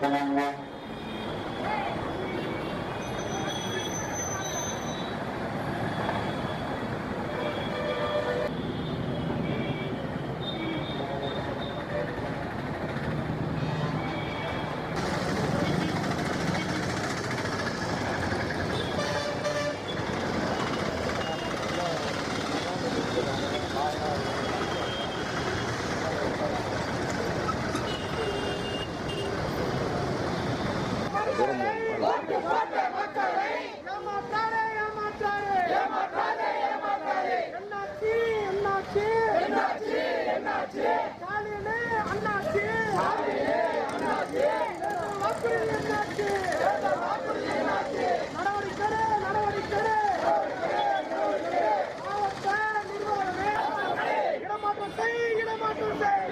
Thank you.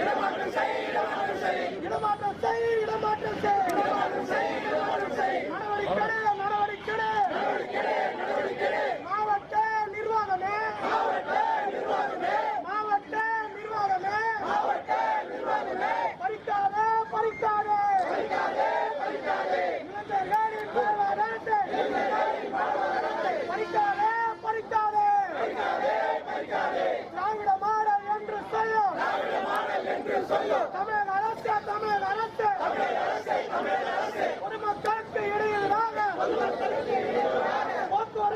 இடமாற்றம் செய் இடமாற்றம் செய் இடமாற்றம் செய் இடமாற்றம் செய்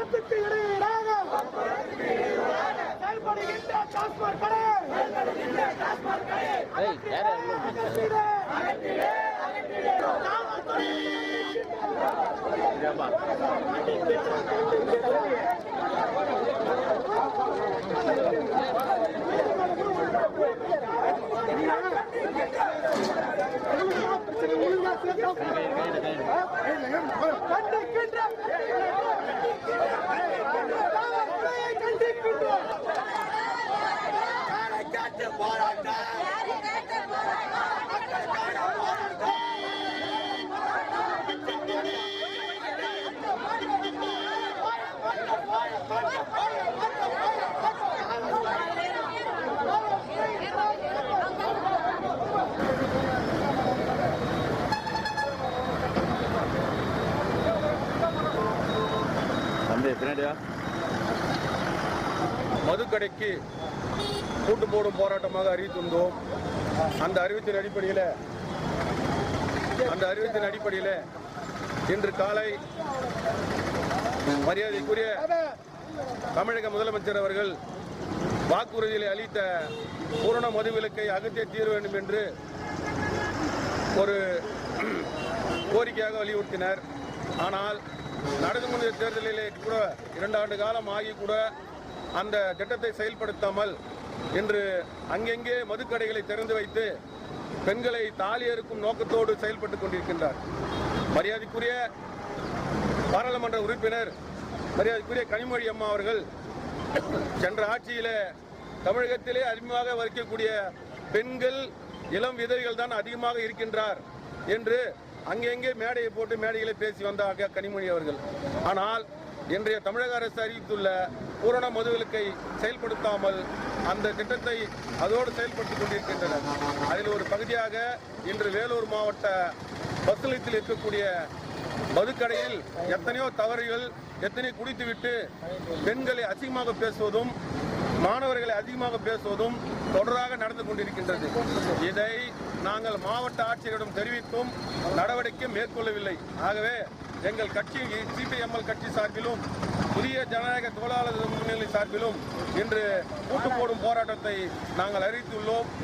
அப்பளத்துக்கு இடையீடாக செயல்படுகின்ற டாஸ்மாக் கடை ஒழுங்கா சேர்க்க இல்லையா மதுக்கடைக்கு கூட்டு போடும் போராட்டமாக அறிவித்திருந்தோம் அந்த அறிவித்தின் அடிப்படையில் அந்த அறிவித்தின் அடிப்படையில் இன்று காலை மரியாதைக்குரிய தமிழக முதலமைச்சர் அவர்கள் வாக்குறுதிகளை அளித்த பூரண மதுவிலக்கை அகற்றிய தீர வேண்டும் என்று ஒரு கோரிக்கையாக வலியுறுத்தினர். ஆனால் நடந்து முடிந்த தேர்தலிலே கூட இரண்டு ஆண்டு காலம் ஆகி கூட அந்த திட்டத்தை செயல்படுத்தாமல் இன்று அங்கெங்கே மதுக்கடைகளை திறந்து வைத்து பெண்களை தாலி அறுக்கும் நோக்கத்தோடு செயல்பட்டுக் கொண்டிருக்கின்றார். மரியாதைக்குரிய பாராளுமன்ற உறுப்பினர் மரியாதைக்குரிய கனிமொழி அம்மா அவர்கள் சென்ற ஆட்சியிலே தமிழகத்திலே அதிகமாக வகிக்கக்கூடிய பெண்கள் இளம் விதவைகள் தான் அதிகமாக இருக்கின்றார் என்று அங்கெங்கே மேடையை போட்டு மேடைகளை பேசி வந்தாங்க கனிமொழி அவர்கள். ஆனால் இன்றைய தமிழக அரசு அறிவித்துள்ள பூரண மதுவிலக்கை செயல்படுத்தாமல் அந்த திட்டத்தை அதோடு செயல்படுத்திக் கொண்டிருக்கின்றனர். அதில் ஒரு பகுதியாக இன்று வேலூர் மாவட்ட பஸ் நிலையத்தில் இருக்கக்கூடிய மதுக்கடையில் எத்தனையோ தவறுகள் எத்தனை குடித்துவிட்டு பெண்களை அசிங்கமாக பேசுவதும் மாணவர்களை அதிகமாக பேசுவதும் தொடராக நடந்து கொண்டிருக்கின்றது. இதை நாங்கள் மாவட்ட ஆட்சியரிடம் தெரிவித்தும் நடவடிக்கை மேற்கொள்ளவில்லை. ஆகவே எங்கள் கட்சி சிபிஎம்எல் கட்சி சார்பிலும் புதிய ஜனநாயக தொழிலாளர் முன்னிலை சார்பிலும் இன்று கூட்டு போடும் போராட்டத்தை நாங்கள் அறிவித்துள்ளோம்.